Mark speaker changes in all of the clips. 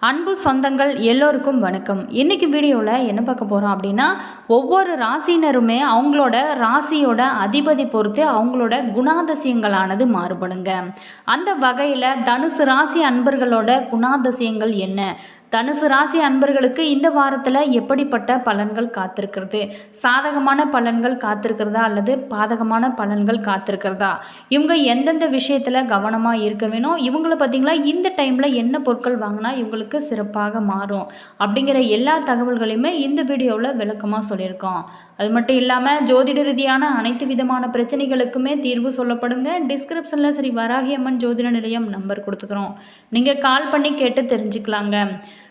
Speaker 1: அன்பு சொந்தங்கள் எல்லோருக்கும் வணக்கம். இன்றைக்கி வீடியோவில் என்ன பார்க்க போகிறோம் அப்படின்னா ஒவ்வொரு ராசினருமே அவங்களோட ராசியோட அதிபதி பொறுத்து அவங்களோட குணாதிசயங்களானது மாறுபடுங்க. அந்த வகையில் தனுசு ராசி அன்பர்களோட குணாதிசயங்கள் என்ன? தனுசு ராசி அன்பர்களுக்கு இந்த வாரத்தில் எப்படிப்பட்ட பலன்கள் காத்திருக்கிறது? சாதகமான பலன்கள் காத்திருக்கிறதா அல்லது பாதகமான பலன்கள் காத்திருக்கிறதா? இவங்க எந்தெந்த விஷயத்தில் கவனமாக இருக்க வேணும்? இவங்கள பார்த்திங்களா இந்த டைமில் என்ன பொருட்கள் வாங்கினா இவங்களுக்கு சிறப்பாக மாறும்? அப்படிங்கிற எல்லா தகவல்களையுமே இந்த வீடியோவில் விளக்கமாக சொல்லியிருக்கோம். அது மட்டும் இல்லாமல் ஜோதிட ரீதியான அனைத்து விதமான பிரச்சனைகளுக்குமே தீர்வு சொல்லப்படுங்க. டிஸ்கிரிப்ஷனில் ஸ்ரீ வராகி அம்மன் ஜோதிட நிலையம் நம்பர் கொடுத்துக்கிறோம். நீங்கள் கால் பண்ணி கேட்டு தெரிஞ்சுக்கலாங்க.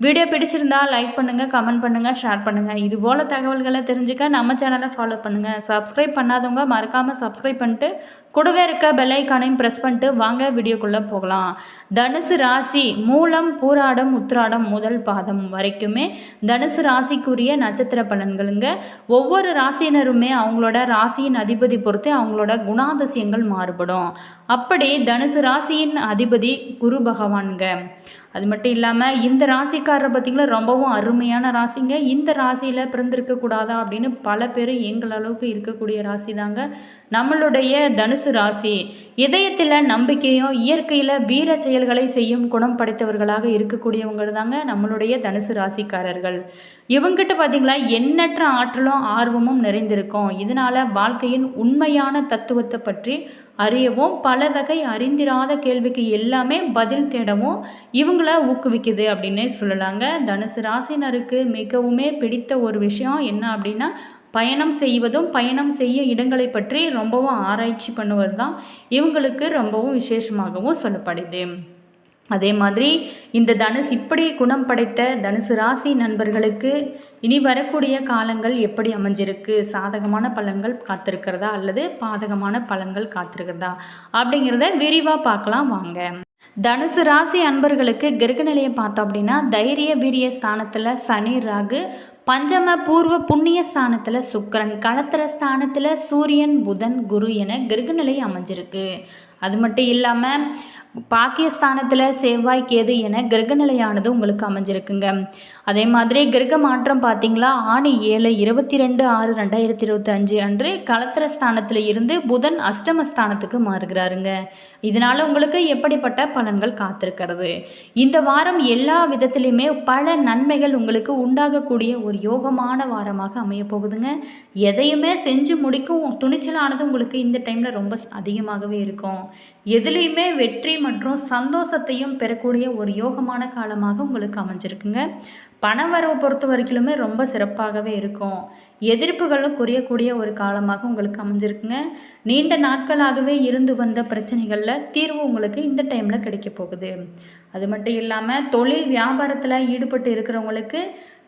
Speaker 1: வீடியோ பிடிச்சிருந்தா லைக் பண்ணுங்கள் கமெண்ட் பண்ணுங்கள் ஷேர் பண்ணுங்கள் இதுபோல் தகவல்களை தெரிஞ்சுக்க நம்ம சேனலை ஃபாலோ பண்ணுங்கள் சப்ஸ்கிரைப் பண்ணாதவங்க மறக்காமல் சப்ஸ்கிரைப் பண்ணிட்டு கூடவே இருக்க பெல்லைக்கானையும் ப்ரெஸ் பண்ணிட்டு வாங்க வீடியோக்குள்ளே போகலாம். தனுசு ராசி மூலம் பூராடம் உத்திராடம் முதல் பாதம் வரைக்குமே தனுசு ராசிக்குரிய நட்சத்திர பலன்களுங்க. ஒவ்வொரு ராசியினருமே அவங்களோட ராசியின் அதிபதி பொறுத்து அவங்களோட குணாதிசயங்கள் மாறுபடும். அப்படி தனுசு ராசியின் அதிபதி குரு பகவான்க அது மட்டும் இல்லாமல் இந்த ராசிக்காரரை பார்த்திங்களா ரொம்பவும் அருமையான ராசிங்க. இந்த ராசியில் பிறந்திருக்கக்கூடாதா அப்படின்னு பல பேர் எங்கள் அளவுக்கு இருக்கக்கூடிய ராசி தாங்க நம்மளுடைய தனுசு ராசி இதயத்தில் நம்பிக்கையும் இயற்கையில் வீர செயல்களை செய்யும் குணம் படைத்தவர்களாக இருக்கக்கூடியவங்க தாங்க நம்மளுடைய தனுசு ராசிக்காரர்கள். இவங்கிட்ட பார்த்திங்களா எண்ணற்ற ஆற்றலும் ஆர்வமும் நிறைந்திருக்கும். இதனால் வாழ்க்கையின் உண்மையான தத்துவத்தை பற்றி அறியவும் பல வகை அறிந்திராத கேள்விக்கு எல்லாமே பதில் தேடவும் இவங்கள ஊக்குவிக்குது அப்படின்னே சொல்லலாங்க. தனுசு ராசினருக்கு மிகவுமே பிடித்த ஒரு விஷயம் என்ன அப்படின்னா பயணம் செய்வதும் பயணம் செய்ய இடங்களை பற்றி ரொம்பவும் ஆராய்ச்சி பண்ணுவது தான் இவங்களுக்கு ரொம்பவும் விசேஷமாகவும் சொல்லப்படுது. அதே மாதிரி இந்த தனுஷ் இப்படி குணம் படைத்த தனுசு ராசி நண்பர்களுக்கு இனி வரக்கூடிய காலங்கள் எப்படி அமைஞ்சிருக்கு? சாதகமான பலன்கள் காத்திருக்கிறதா? அல்லது பாதகமான பலன்கள் காத்திருக்கிறதா? அப்படிங்கிறத விரிவாக பார்க்கலாம் வாங்க. தனுசு ராசி அன்பர்களுக்கு கிரக நிலையை பார்த்தோம் அப்படின்னா தைரிய வீரிய ஸ்தானத்தில் சனி ராகு பஞ்சம பூர்வ புண்ணிய ஸ்தானத்தில் சுக்கரன் களத்திர ஸ்தானத்தில் சூரியன் புதன் குரு என கிரகநிலை அமைஞ்சிருக்கு. அது மட்டும் இல்லாமல் பாக்கியஸ்தானத்தில் செவ்வாய் கேது என கிரகநிலையானது உங்களுக்கு அமைஞ்சிருக்குங்க. அதே மாதிரி கிரக மாற்றம் பார்த்தீங்களா ஆணி ஏழு இருபத்தி ரெண்டு ஆறு ரெண்டாயிரத்தி இருபத்தி அஞ்சு அன்று களத்திர ஸ்தானத்தில் இருந்து புதன் அஷ்டமஸ்தானத்துக்கு மாறுகிறாருங்க. இதனால் உங்களுக்கு எப்படிப்பட்ட பலன்கள் காத்திருக்கிறது? இந்த வாரம் எல்லா விதத்திலையுமே பல நன்மைகள் உங்களுக்கு உண்டாகக்கூடிய ஒரு யோகமான வாரமாக அமைய போகுதுங்க. எதையுமே செஞ்சு முடிக்கும் துணிச்சலானது உங்களுக்கு இந்த டைமில் ரொம்ப அதிகமாகவே இருக்கும். எதுலேயுமே வெற்றி மற்றும் சந்தோஷத்தையும் பெறக்கூடிய ஒரு யோகமான காலமாக உங்களுக்கு அமைஞ்சிருக்குங்க. பண வரவு பொறுத்த வரைக்குமே ரொம்ப சிறப்பாகவே இருக்கும். எதிர்ப்புகளும் குறையக்கூடிய ஒரு காலமாக உங்களுக்கு அமைஞ்சிருக்குங்க. நீண்ட நாட்களாகவே இருந்து வந்த பிரச்சனைகளில் தீர்வு உங்களுக்கு இந்த டைமில் கிடைக்க போகுது. அது மட்டும் இல்லாமல் தொழில் வியாபாரத்தில் ஈடுபட்டு இருக்கிறவங்களுக்கு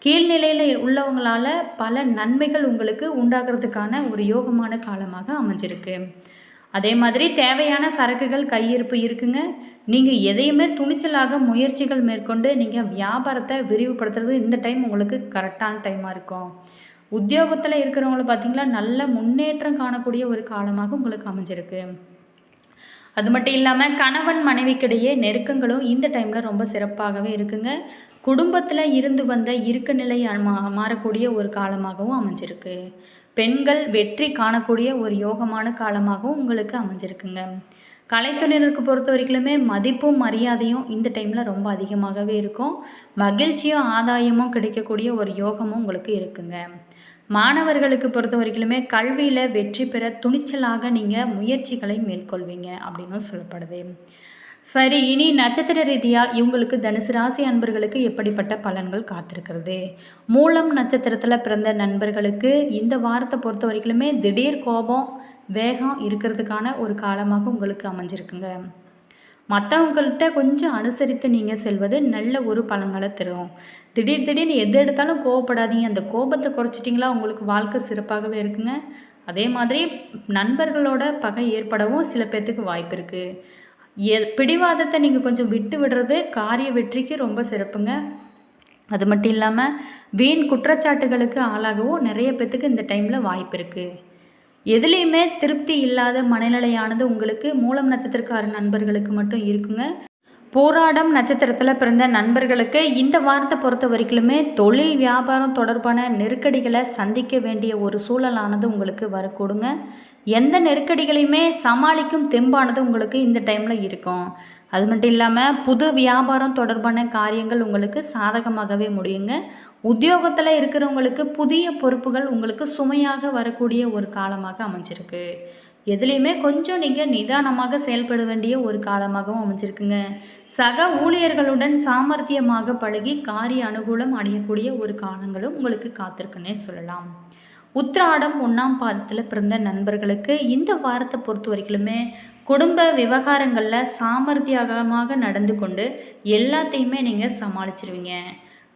Speaker 1: கீழ்நிலையில் உள்ளவங்களால் பல நன்மைகள் உங்களுக்கு உண்டாகிறதுக்கான ஒரு யோகமான காலமாக அமைஞ்சிருக்கு. அதே மாதிரி தேவையான சரக்குகள் கையிருப்பு இருக்குங்க. நீங்கள் எதையுமே துணிச்சலாக முயற்சிகள் மேற்கொண்டு நீங்கள் வியாபாரத்தை விரிவுபடுத்துறது இந்த டைம் உங்களுக்கு கரெக்டான டைமாக இருக்கும். உத்தியோகத்தில் இருக்கிறவங்கள பார்த்தீங்களா நல்ல முன்னேற்றம் காணக்கூடிய ஒரு காலமாக உங்களுக்கு அமைஞ்சிருக்கு. அது மட்டும் இல்லாமல் கணவன் மனைவிக்கிடையே நெருக்கங்களும் இந்த டைமில் ரொம்ப சிறப்பாகவே இருக்குங்க. குடும்பத்தில் இருந்து வந்த இருக்க நிலை மா மாறக்கூடிய ஒரு காலமாகவும் அமைஞ்சிருக்கு. பெண்கள் வெற்றி காணக்கூடிய ஒரு யோகமான காலமாகவும் உங்களுக்கு அமைஞ்சிருக்குங்க. கலைத்துறையினருக்கு பொறுத்த வரைக்குமே மதிப்பும் மரியாதையும் இந்த டைமில் ரொம்ப அதிகமாகவே இருக்கும். மகிழ்ச்சியும் ஆதாயமும் கிடைக்கக்கூடிய ஒரு யோகமும் உங்களுக்கு இருக்குங்க. மாணவர்களுக்கு பொறுத்த வரைக்குமே கல்வியில் வெற்றி பெற துணிச்சலாக நீங்கள் முயற்சிகளை மேற்கொள்வீங்க அப்படின்னு சொல்லப்படுது. சரி இனி நட்சத்திர ரீதியாக இவங்களுக்கு தனுசு ராசி அன்பர்களுக்கு எப்படிப்பட்ட பலன்கள் காத்திருக்கிறது? மூலம் நட்சத்திரத்தில் பிறந்த நண்பர்களுக்கு இந்த வாரத்தை பொறுத்த வரைக்குமே திடீர் கோபம் வேகம் இருக்கிறதுக்கான ஒரு காலமாக உங்களுக்கு அமைஞ்சிருக்குங்க. மற்றவங்கள்ட்ட கொஞ்சம் அனுசரித்து நீங்கள் செல்வது நல்ல ஒரு பலன்களை தரும். திடீர் திடீர்னு எது எடுத்தாலும் கோவப்படாதீங்க. அந்த கோபத்தை குறைச்சிட்டிங்களா உங்களுக்கு வாழ்க்கை சிறப்பாகவே இருக்குங்க. அதே மாதிரி நண்பர்களோட பகை ஏற்படவும் சில பேர்த்துக்கு வாய்ப்பு இருக்குது எ பிடிவாதத்தை நீங்கள் கொஞ்சம் விட்டு விடுறது காரிய வெற்றிக்கு ரொம்ப சிறப்புங்க. அது மட்டும் இல்லாமல் வீண் குற்றச்சாட்டுகளுக்கு ஆளாகவும் நிறைய பேர்த்துக்கு இந்த டைமில் வாய்ப்பு இருக்குது எதுலேயுமே திருப்தி இல்லாத மனநிலையானது உங்களுக்கு மூலம் நட்சத்திரக்கார நண்பர்களுக்கு மட்டும் இருக்குங்க. போராடம் நட்சத்திரத்தில் பிறந்த நண்பர்களுக்கு இந்த வாரத்தை பொறுத்த வரைக்குமே தொழில் வியாபாரம் தொடர்பான நெருக்கடிகளை சந்திக்க வேண்டிய ஒரு சூழலானது உங்களுக்கு வரக்கூடுங்க. எந்த நெருக்கடிகளையுமே சமாளிக்கும் தெம்பானது உங்களுக்கு இந்த டைமில் இருக்கும். அது மட்டும் இல்லாமல் புது வியாபாரம் தொடர்பான காரியங்கள் உங்களுக்கு சாதகமாகவே முடியுங்க. உத்தியோகத்தில் இருக்கிறவங்களுக்கு புதிய பொறுப்புகள் உங்களுக்கு சுமையாக வரக்கூடிய ஒரு காலமாக அமைஞ்சிருக்கு. எதுலேயுமே கொஞ்சம் நீங்கள் நிதானமாக செயல்பட வேண்டிய ஒரு காலமாகவும் அமைஞ்சிருக்குங்க. சக ஊழியர்களுடன் சாமர்த்தியமாக பழகி காரிய அனுகூலம் அடையக்கூடிய ஒரு காலங்களும் உங்களுக்கு காத்திருக்குன்னே சொல்லலாம். உத்ராடம் ஒன்றாம் பாதத்தில் பிறந்த நண்பர்களுக்கு இந்த வாரத்தை பொறுத்த வரைக்குமே குடும்ப விவகாரங்களில் சாமர்த்தியமாக நடந்து கொண்டு எல்லாத்தையுமே நீங்கள் சமாளிச்சிருவீங்க.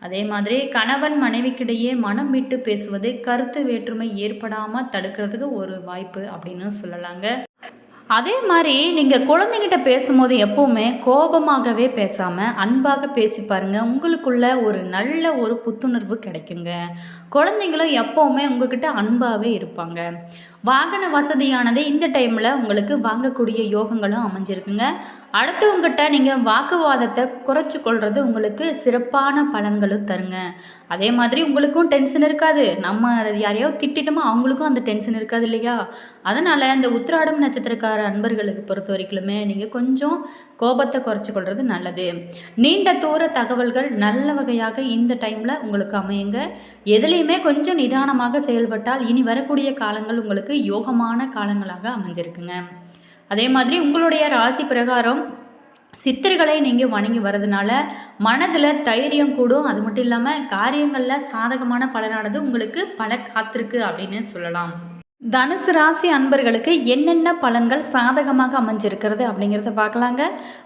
Speaker 1: அதே மாதிரி கணவன் மனைவிக்கிடையே மனம் விட்டு பேசுவது கருத்து வேற்றுமை ஏற்படாமல் தடுக்கிறதுக்கு ஒரு வாய்ப்பு அப்படின்னு சொல்லலாங்க. அதே மாதிரி நீங்கள் குழந்தைகிட்ட பேசும்போது எப்போவுமே கோபமாகவே பேசாமல் அன்பாக பேசி பாருங்கள் உங்களுக்குள்ள ஒரு நல்ல ஒரு புத்துணர்வு கிடைக்குங்க. குழந்தைங்களும் எப்போவுமே உங்ககிட்ட அன்பாகவே இருப்பாங்க. வாகன வசதியானது இந்த டைமில் உங்களுக்கு வாங்கக்கூடிய யோகங்களும் அமைஞ்சிருக்குங்க. அடுத்தவங்ககிட்ட நீங்கள் வாக்குவாதத்தை குறைச்சி கொள்வது உங்களுக்கு சிறப்பான பலன்களும் தருங்க. அதே மாதிரி உங்களுக்கும் டென்ஷன் இருக்காது. நம்ம யாரையோ திட்டிட்டோமோ அவங்களுக்கும் அந்த டென்ஷன் இருக்காது இல்லையா? அதனால் இந்த உத்திராடம் நட்சத்திரக்கார அன்பர்களுக்கு பொறுத்த வரைக்குமே நீங்கள் கொஞ்சம் கோபத்தை குறைச்சிக்கொள்வது நல்லது. நீண்ட தூர தகவல்கள் நல்ல வகையாக இந்த டைமில் உங்களுக்கு அமையுங்க. எதுலேயுமே கொஞ்சம் நிதானமாக செயல்பட்டால் இனி வரக்கூடிய காலங்கள் உங்களுக்கு யோகமான காலங்களாக அமைஞ்சிருக்குங்க. அதே மாதிரி உங்களுடைய ராசி பிரகாரம் சித்தர்களை நீங்கள் வணங்கி வரதுனால மனதில் தைரியம் கூடும். அது மட்டும் இல்லாமல் காரியங்களில் சாதகமான பலனானது உங்களுக்கு பல காத்திருக்கு அப்படின்னு சொல்லலாம். தனுசு ராசி அன்பர்களுக்கு என்னென்ன பலன்கள் சாதகமாக அமைஞ்சிருக்கிறது அப்படிங்கிறத பார்க்கலாங்க.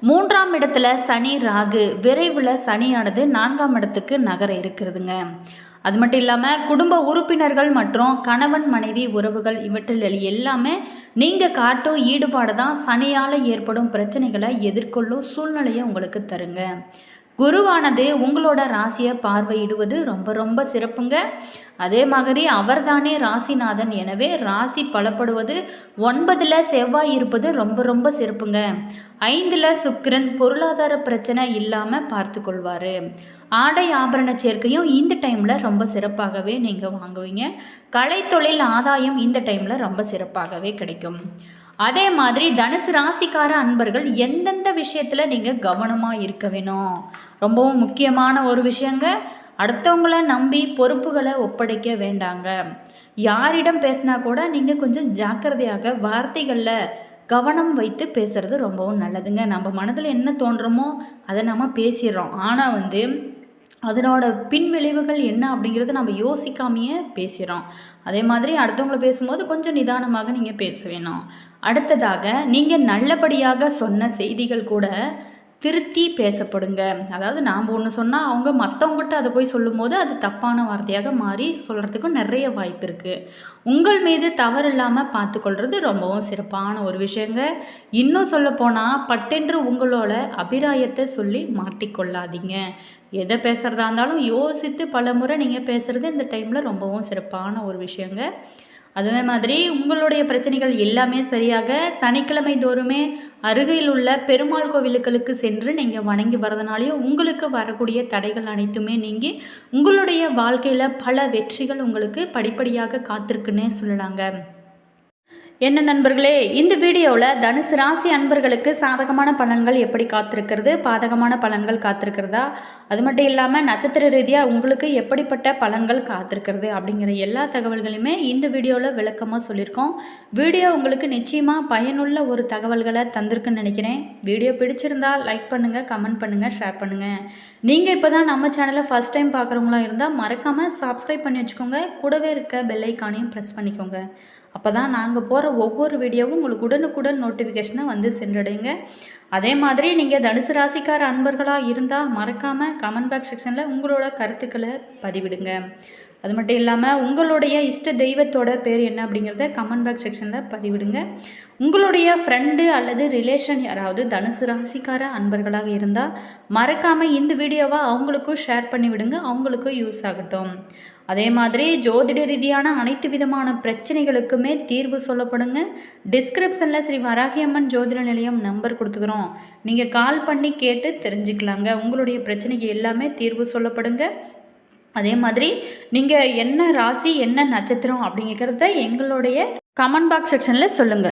Speaker 1: மூன்றாம் இடத்துல சனி ராகு. விரைவில் சனியானது நான்காம் இடத்துக்கு நகர இருக்கிறதுங்க. அது மட்டும் இல்லாமல் குடும்ப உறுப்பினர்கள் மற்றும் கணவன் மனைவி உறவுகள் இவற்றில் எல்லாமே நீங்கள் காட்டும் ஈடுபாடு தான் சனியால் ஏற்படும் பிரச்சனைகளை எதிர்கொள்ளும் சூழ்நிலையை உங்களுக்கு தருங்க. குருவானது உங்களோட ராசியை பார்வையிடுவது ரொம்ப ரொம்ப சிறப்புங்க. அதே மாதிரி அவர்தானே ராசிநாதன். எனவே ராசி பலப்படுவது ஒன்பதில் செவ்வாய் இருப்பது ரொம்ப ரொம்ப சிறப்புங்க. ஐந்தில் சுக்கிரன் பொருளாதார பிரச்சனை இல்லாமல் பார்த்து கொள்வார் ஆடை ஆபரண சேர்க்கையும் இந்த டைமில் ரொம்ப சிறப்பாகவே நீங்கள் வாங்குவீங்க. கலைத்தொழில் ஆதாயம் இந்த டைமில் ரொம்ப சிறப்பாகவே கிடைக்கும். அதே மாதிரி தனுசு ராசிக்கார அன்பர்கள் எந்தெந்த விஷயத்தில் நீங்கள் கவனமாக இருக்க வேணும்? ரொம்பவும் முக்கியமான ஒரு விஷயங்க. அடுத்தவங்கள நம்பி பொறுப்புகளை ஒப்படைக்க வேண்டாங்க. யாரிடம் பேசினா கூட நீங்கள் கொஞ்சம் ஜாக்கிரதையாக வார்த்தைகளில் கவனம் வைத்து பேசுகிறது ரொம்பவும் நல்லதுங்க. நம்ம மனதில் என்ன தோன்றமோ அதை நம்ம பேசிடுறோம். ஆனால் வந்து அதனோட பின் விளைவுகள் என்ன அப்படிங்கிறத நம்ம யோசிக்காமையே பேசுகிறோம் அதே மாதிரி அடுத்தவங்களை பேசும்போது கொஞ்சம் நிதானமாக நீங்கள் பேச வேணும். அடுத்ததாக நீங்கள் நல்லபடியாக சொன்ன செய்திகள் கூட திருத்தி பேசப்படுங்க. அதாவது நாம் ஒன்று சொன்னால் அவங்க மற்றவங்ககிட்ட அதை போய் சொல்லும்போது அது தப்பான வார்த்தையாக மாறி சொல்கிறதுக்கும் நிறைய வாய்ப்பு இருக்குது உங்கள் மீது தவறு இல்லாமல் பார்த்துக்கொள்வது ரொம்பவும் சிறப்பான ஒரு விஷயங்க. இன்னும் சொல்லப்போனால் பட்டென்று உங்களோட அபிராயத்தை சொல்லி மாட்டிக்கொள்ளாதீங்க. எதை பேசுகிறதா இருந்தாலும் யோசித்து பல முறை நீங்கள் பேசுகிறது இந்த டைமில் ரொம்பவும் சிறப்பான ஒரு விஷயங்க. அதே மாதிரி உங்களுடைய பிரச்சனைகள் எல்லாமே சரியாக சனிக்கிழமை தோறுமே அருகில் உள்ள பெருமாள் கோவிலுக்களுக்கு சென்று நீங்கள் வணங்கி வரதுனாலையும் உங்களுக்கு வரக்கூடிய தடைகள் அனைத்துமே நீங்கி உங்களுடைய வாழ்க்கையில் பல வெற்றிகள் உங்களுக்கு படிப்படியாக காத்திருக்குன்னே சொல்லலாங்க. என்ன நண்பர்களே இந்த வீடியோவில் தனுசு ராசி அன்பர்களுக்கு சாதகமான பலன்கள் எப்படி காத்திருக்கிறது? பாதகமான பலன்கள் காத்திருக்கிறதா? அது மட்டும் இல்லாமல் நட்சத்திர ரீதியாக உங்களுக்கு எப்படிப்பட்ட பலன்கள் காத்திருக்கிறது? அப்படிங்கிற எல்லா தகவல்களையுமே இந்த வீடியோவில் விளக்கமாக சொல்லியிருக்கோம். வீடியோ உங்களுக்கு நிச்சயமாக பயனுள்ள ஒரு தகவல்களை தந்திருக்குன்னு நினைக்கிறேன். வீடியோ பிடிச்சிருந்தா லைக் பண்ணுங்கள் கமெண்ட் பண்ணுங்கள் ஷேர் பண்ணுங்கள் நீங்கள் இப்போ தான் நம்ம சேனலை ஃபஸ்ட் டைம் பார்க்குறவங்களா இருந்தால் மறக்காமல் சப்ஸ்கிரைப் பண்ணி வச்சுக்கோங்க. கூடவே இருக்க பெல்லைக்கானையும் ப்ரெஸ் பண்ணிக்கோங்க. அப்போ தான் நாங்கள் போகிற ஒவ்வொரு வீடியோவும் உங்களுக்கு உடனுக்குடன் நோட்டிஃபிகேஷனாக வந்து சென்றடைங்க அதே மாதிரி நீங்கள் தனுசு ராசிக்கார அன்பர்களாக இருந்தால் மறக்காமல் கமெண்ட் பாக்ஸ் செக்ஷனில் உங்களோட கருத்துக்களை பதிவிடுங்க. அது மட்டும் இல்லாமல் உங்களுடைய இஷ்ட தெய்வத்தோட பேர் என்ன அப்படிங்கிறத கமெண்ட் பாக்ஸ் செக்ஷனில் பதிவிடுங்க. உங்களுடைய ஃப்ரெண்டு அல்லது ரிலேஷன் யாராவது தனுசு ராசிக்கார அன்பர்களாக இருந்தால் மறக்காமல் இந்த வீடியோவை அவங்களுக்கும் ஷேர் பண்ணி விடுங்க. அவங்களுக்கும் யூஸ் ஆகட்டும். அதே மாதிரி ஜோதிட ரீதியான அனைத்து விதமான பிரச்சனைகளுக்குமே தீர்வு சொல்லப்படுங்க. டிஸ்கிரிப்ஷனில் ஸ்ரீ வராகியம்மன் ஜோதிட நிலையம் நம்பர் கொடுத்துக்கிறோம். நீங்கள் கால் பண்ணி கேட்டு தெரிஞ்சுக்கலாங்க. உங்களுடைய பிரச்சனைக்கு எல்லாமே தீர்வு சொல்லப்படுங்க. அதே மாதிரி நீங்கள் என்ன ராசி என்ன நட்சத்திரம் அப்படிங்கிறத எங்களுடைய கமெண்ட் பாக்ஸ் செக்ஷனில் சொல்லுங்கள்